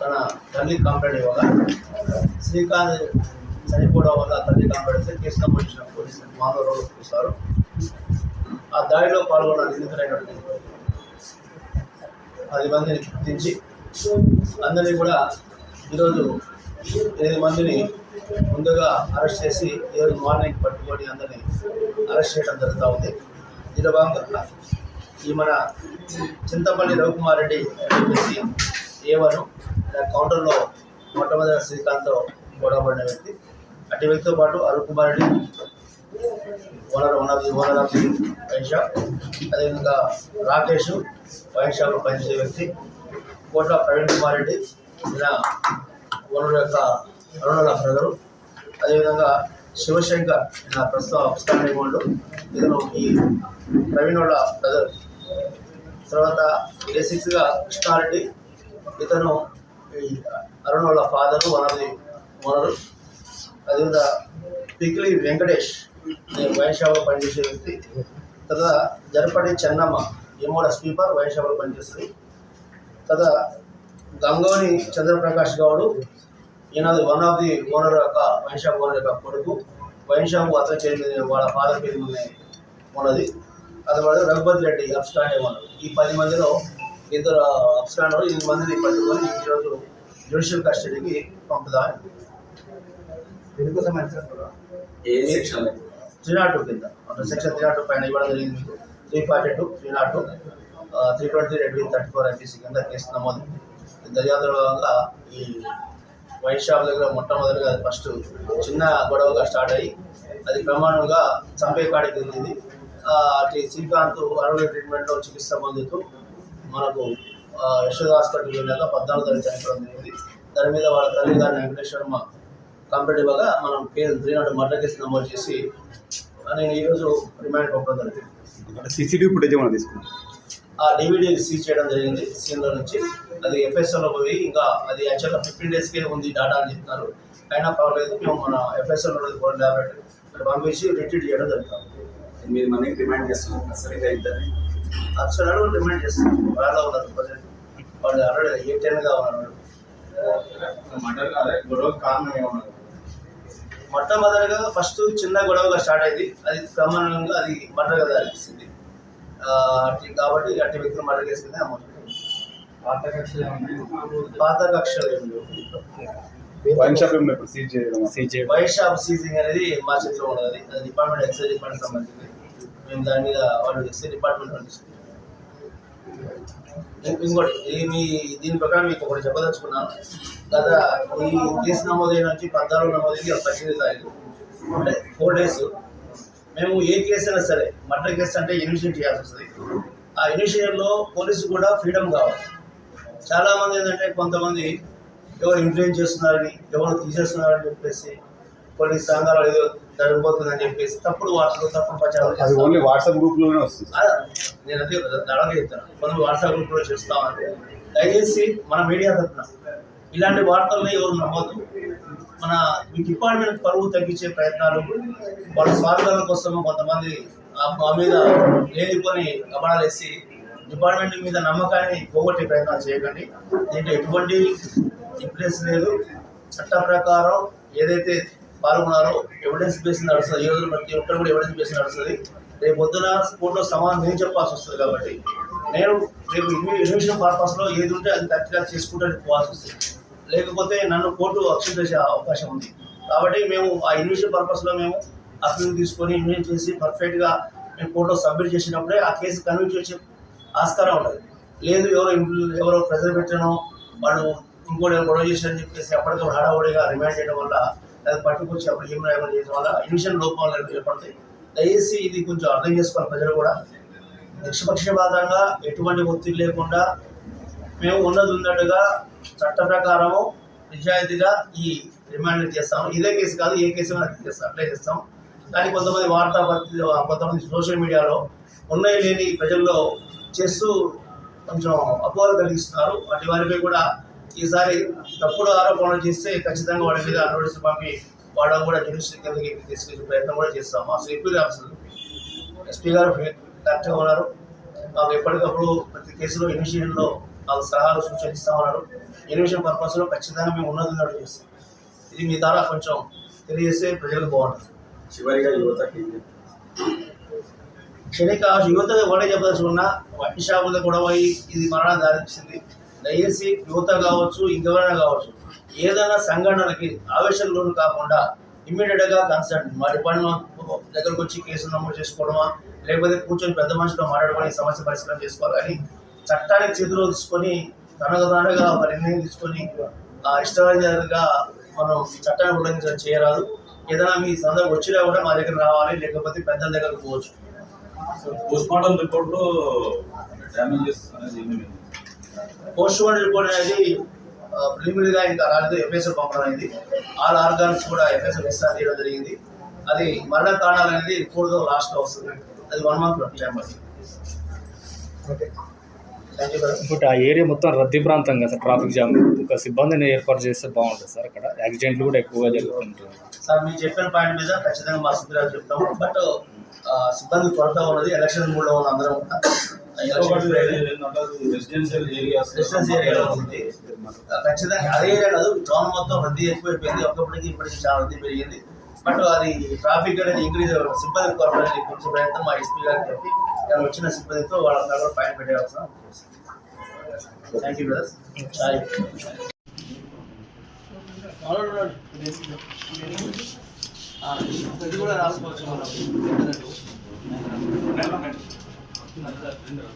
తన తల్లి కంప్లైంట్ ఇవ్వగా శ్రీకాంత్ చనిపోవడం వల్ల తల్లి కంప్లైంట్ ఇస్తే కేసు నమోదు పోలీసులు మామూలు రోజు చూస్తారు. ఆ దాడిలో పాల్గొన్న నిందితులైనటువంటి పది మందిని గుర్తించి అందరినీ కూడా ఈరోజు ఎనిమిది మందిని ముందుగా అరెస్ట్ చేసి ఈరోజు మార్నింగ్ పట్టుకొని అందరినీ అరెస్ట్ చేయడం జరుగుతూ ఉంది. దీని భాగంగా ఈ మన చింతపల్లి రవికుమార్ రెడ్డి చెప్పేసి సేవను కౌంటర్లో మొట్టమొదటి శ్రీకాంత్తో గొడవపడిన వ్యక్తి. అటు వ్యక్తితో పాటు Arun Kumar Reddy owner owner owner of the wine shop అదేవిధంగా రాకేష్ వైన్ షాప్లో పనిచేసే వ్యక్తి. కోట్ల ప్రవీణ్ కుమార్ రెడ్డి ఈయన ఓనర్ యొక్క అరుణుల బ్రదరు. అదేవిధంగా శివశంకర్ ఈయన ప్రస్తుతం అప్స్టాండ్ ఇవ్వండు ఇతను ఈ ప్రవీణ్ వాళ్ళ బ్రదర్. తర్వాత బేసిక్స్గా కృష్ణారెడ్డి ఇతను ఈ అరుణ్ వాళ్ళ father one of the owner అదేవిధంగా పిక్లి వెంకటేష్ నేను వైన్ పనిచేసే వ్యక్తి. తర్వాత జరపడి చెన్నమ్మ ఏమోడ స్పీపర్ వైన్షాప్లో పనిచేస్తుంది. తర్వాత గంగోని చంద్రప్రకాష్ గౌడు ఈయన వన్ ఆఫ్ ది ఓనర్ యొక్క వైన్షాప్ ఓనర్ యొక్క కొడుకు. వైన్షాప్ అతని పేరు మీద వాళ్ళ ఫాదర్ పేరు మీద ఉన్నది. అది రఘుపతి రెడ్డి అప్స్టాండ్ ఓనర్ ఈ పది మందిలో ఇద్దరు అప్స్టాండ్ ఎనిమిది మందిని పట్టుకొని ఈరోజు జ్యుడిషియల్ కస్టడీకి ఏ సెక్షన్ త్రీ నాట్ టూ కింద. అంటే సెక్షన్ త్రీ నాట్ టూ పైన ఇవ్వడం జరిగింది. మీకు three forty two three not two three twenty read with thirty four IPC కింద కేసు నమోదు. దర్యాప్తులో భాగంగా ఈ వైన్ షాప్ దగ్గర మొట్టమొదటిగా అది ఫస్ట్ చిన్న గొడవగా స్టార్ట్ అయ్యి అది ప్రమాణంగా చంపే కాడికి వెళ్ళింది. అటు శ్రీకాంత్ అరవై ట్రీట్మెంట్లో చికిత్స పొందుతూ మనకు యశోద హాస్పిటల్ వెళ్ళాక పద్నాలుగు తారీఖు చనిపోవడం జరిగింది. దాని మీద వాళ్ళ తల్లి గారిని వెంకటేశ్వరమ్మ కంప్లైంట్ ఇవ్వగా మనం case three not murder case నమోదు చేసి నేను ఈరోజు రిమాండ్ పంపడం జరిగింది. సీసీటీవీ ఫుటేజ్ ఏమైనా తీసుకున్నాం ఆ డివిడీ సీజ్ చేయడం జరిగింది సీన్లో నుంచి. అది ఎఫ్ఎస్ఎల్లో పోయి ఇంకా అది యాక్చువల్గా ఫిఫ్టీన్ డేస్కే ఉంది డాటా అని చెప్తున్నారు అయినా పర్వాలేదు మేము మన ఎఫ్ఎస్ఎల్ ల్యాబొరేటరీ ఇక్కడ పంపించి రిట్రీట్ చేయడం జరుగుతుంది. ఎనిమిది మందికి డిమాండ్ చేస్తున్నాం సరిగ్గా ఇద్దరిని? అసలు అడుగు రిమైండ్ చేస్తాం వాళ్ళ ఉన్నారు ప్రజెంట్ వాళ్ళు ఆల్రెడీ ఏ టెన్గా ఉన్నారు మొట్టమొదటిగా ఫస్ట్ చిన్న గొడవగా స్టార్ట్ అయింది. అది క్రమంగా అది ఆ, అట్టి కాబట్టి అట్టి వ్యక్తులు మర్డర్ చేసింది అమ్మ పాత కక్షలు పాత కక్షలు ఏమి వైన్ షాప్ సీజ్ చేయడం. వైన్ షాప్ సీజింగ్ అనేది మా చేతిలో ఉన్నది అది డిపార్ట్మెంట్ ఎక్సైజ్ డిపార్ట్మెంట్ సంబంధించింది మేము దాని మీద వాళ్ళు ఎక్సైజ్ డిపార్ట్మెంట్ వాళ్ళు ఇంకోటి మీ దీని ప్రకారం మీకు ఒకటి చెప్పదలుచుకున్నాను గత ఈ కేసు నమోదైన నుంచి పద్నాలుగు నమోదైంది ఒక పద్దెనిమిది తారీఖు అంటే ఫోర్ డేస్ మేము ఏ కేసు అయినా సరే మర్డర్ కేసు అంటే ఇనిషియేట్ చేయాల్సి వస్తుంది. ఆ ఇనిషియేషన్లో పోలీసు కూడా ఫ్రీడమ్ కావాలి. చాలామంది ఏంటంటే కొంతమంది ఎవరు ఇన్ఫ్లుయెన్స్ చేస్తున్నారని ఎవరు తీసేస్తున్నారని చెప్పేసి కొన్ని సంఘాలు ఏదో జరగబోతుందని చెప్పేసి తప్పుడు వార్తలు తప్పుడు ప్రచారం. ఓన్లీ వాట్సాప్ గ్రూప్లోనే వస్తుంది. నేను అదే అలాగే చెప్తాను కొన్ని వాట్సాప్ గ్రూప్లో చేస్తామంటే దయచేసి మన మీడియా తరఫున ఇలాంటి వార్తలను ఎవరు నమ్మొద్దు. మన డిపార్ట్మెంట్ పరువు తగ్గించే ప్రయత్నాలు వాళ్ళ స్వార్థాల కోసం కొంతమంది ఆ మా మీద లేనిపోని గమనాలు వేసి డిపార్ట్మెంట్ మీద నమ్మకాన్ని పోగొట్టే ప్రయత్నాలు చేయకండి. దీంట్లో ఎటువంటి ఇంప్రెస్ లేదు. చట్ట ప్రకారం ఏదైతే పాల్గొన్నారో ఎవిడెన్స్ బేస్ నడుస్తుంది. ఈ రోజు ప్రతి ఒక్కరు కూడా ఎవిడెన్స్ బేస్ నడుస్తుంది. రేపు పొద్దున స్కూల్లో సమాధానం నేను చెప్పాల్సి వస్తుంది కాబట్టి. నేను రేపు ఇన్విషన్ పర్పస్లో ఏది ఉంటే అది కరెక్ట్గా చేసుకుంటే పోవాల్సి వస్తుంది. లేకపోతే నన్ను కోర్టు అక్షం చేసే అవకాశం ఉంది. కాబట్టి మేము ఆ ఇన్విషన్ పర్పస్లో మేము అసలు తీసుకొని ఇన్వెస్ట్ చేసి పర్ఫెక్ట్గా మేము కోర్టులో సబ్మిట్ చేసినప్పుడే ఆ కేసు కన్విన్స్ వచ్చే ఆస్కారం ఉండదు లేదు ఎవరో ఎవరో ప్రెజర్ పెట్టానో వాళ్ళు ఇంకోటి గొడవ చేశారని చెప్పేసి ఎప్పటికప్పుడు హడావుడిగా రిమాండ్ చేయడం వల్ల అది పట్టుకొచ్చి అప్పుడు ఏం చేయడం వల్ల ఇన్విషన్ లోపాలు ఏర్పడతాయి. దయచేసి ఇది కొంచెం అర్థం చేసుకోవాలి ప్రజలు కూడా. నిష్పక్షపాతంగా ఎటువంటి ఒత్తిడి లేకుండా మేము ఉన్నది ఉన్నట్టుగా చట్ట ప్రకారము నిజాయితీగా ఈ రిమాండ్ చేస్తాము. ఇదే కేసు కాదు ఏ కేసు చేస్తాం అప్లై చేస్తాం. కానీ కొంతమంది వార్తా కొంతమంది సోషల్ మీడియాలో ఉన్నాయి లేని ప్రజల్లో చేస్తూ కొంచెం అపోహలు కలిగిస్తున్నారు. వాటి వారిపై కూడా ఈసారి తప్పుడు ఆరోపణలు చేస్తే ఖచ్చితంగా వాళ్ళ మీద నోటీసులు పంపి వాళ్ళని కూడా జ్యుడిషియల్ కిందకి తీసుకెళ్ళే ప్రయత్నం కూడా చేస్తాం. మా ఎస్పీ ఆఫీసర్ ఎస్పీ గారు కరెక్ట్గా ఉన్నారు. మాకు ఎప్పటికప్పుడు ప్రతి కేసులో ఇనిషియేషన్లో వాళ్ళ సలహాలు సూచనలు ఇస్తామన్నారు ఎలివేషన్ పర్పస్లో ఖచ్చితంగా మేము ఉన్నది చేస్తాం. ఇది మీ ద్వారా కొంచెం తెలియజేస్తే ప్రజలకు బాగుంటుంది. చివరిగా యువతకి క్షణిక యువత ఒకటే చెప్పదలుచుకున్నా వడ్డీ షాపుల్లో కూడా పోయి ఇది మరణం దారితీసింది. దయచేసి యువత కావచ్చు ఇంకెవరైనా కావచ్చు ఏదైనా సంఘటనలకి ఆవేశంలోను కాకుండా ఇమ్మీడియట్గా కన్సర్న్ పని దగ్గరకు వచ్చి కేసు నమోదు చేసుకోవడమా? లేకపోతే కూర్చొని పెద్ద మనుషులతో మాట్లాడుకొని సమస్య పరిష్కారం చేసుకోవాలి కానీ చట్టాన్ని చేతిలో తీసుకొని తనకు తానుగా ఒక నిర్ణయం తీసుకొని ఆ మనం ఈ చట్టాన్ని ఉల్లంఘించడం చేయరాదు. ఏదైనా మీ సందర్భం వచ్చినా కూడా మా దగ్గర రావాలి లేకపోతే పెద్దల దగ్గరకు పోవచ్చు. పోస్ట్ మార్టం రిపోర్ట్లో డ్యామేజెస్ అనేది పోస్ట్ మార్టం రిపోర్ట్ అనేది ప్రిలిమినరీగా ఇంకా రాలేదు ఎఫ్ఎస్ఎల్ పంపడం అయింది ఆల్ ఆర్గాన్స్ కూడా ఎఫ్ఎస్ఎల్ ఇస్తా తీయడం జరిగింది. అది మరణ కారణాలు అనేది రిపోర్ట్ లాస్ట్లో వస్తుంది అది వన్ మంత్ టైం పడుతుంది ఇప్పుడు ఆ ఏరియా మొత్తం రద్దీ ప్రాంతం కదా సార్ ట్రాఫిక్ జామ్. ఒక సిబ్బందిని ఏర్పాటు చేస్తే బాగుంటుంది సార్ అక్కడ. యాక్సిడెంట్లు కూడా ఎక్కువగా జరుగుతుంటాయి. సార్ మీరు చెప్పిన పాయింట్ మీద ఖచ్చితంగా మా సుప్రీం చెప్తాము. బట్ సిబ్బంది కొరత ఉన్నది ఎలక్షన్ మూడ్లో ఉన్న అందరం రెసిడెన్షియల్ ఏరియాస్ ఖచ్చితంగా అదే కాదు టౌన్ మొత్తం రద్దీ ఎక్కువైపోయింది ఒకప్పటికి ఇప్పటికి చాలా రద్దీ పెరిగింది. బట్ అది ట్రాఫిక్ అనేది ఇంక్రీజ్ సిబ్బంది కొరపడానికి కొంచెం ప్రయత్నం మా ఎస్పీ గారికి చెప్పి దాని వచ్చిన సిబ్బందితో వాళ్ళంతా కూడా ఫైన్ పెట్టే థ్యాంక్ యూ బ్రదర్స్ ఇది కూడా రాసుకోవచ్చు మనం. 那个在等等。